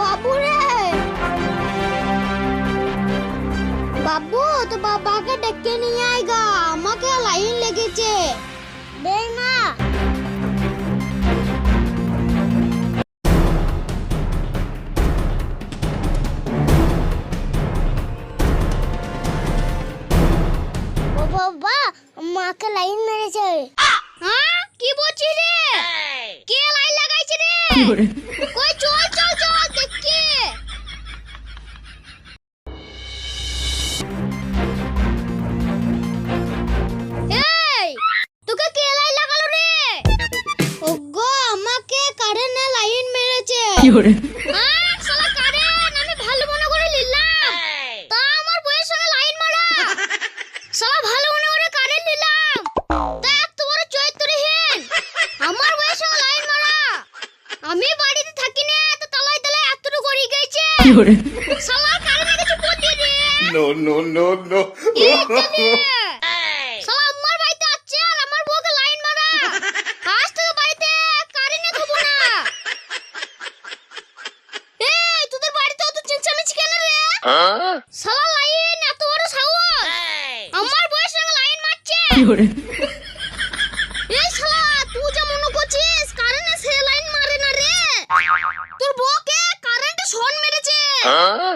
বাবুরে। বাবু তো বাবাকে ডেকে নিয়ে আইগা আমাকে লাইন লেগেছে। বের বাবা মাকে লাইন মেরেছে। হ্যাঁ? কি বলছিস রে? কে লাইন লাগাইছে রে? কি করে আমি বাড়িতে থাকি না তো তলায় তলায় এতটু গড়ি গেছে। শালা কারণে কিছু বুদ্ধি দে। নো নো নো শালা লাইন এত বড় সাহস! আমার বয়স সঙ্গে লাইন মারছে! এই শালা তুই যা মনে করছিস? কারেন্টে সে লাইন মারে না রে? তোর বউকে কারেন্টে শন মেরেছে! হ্যাঁ?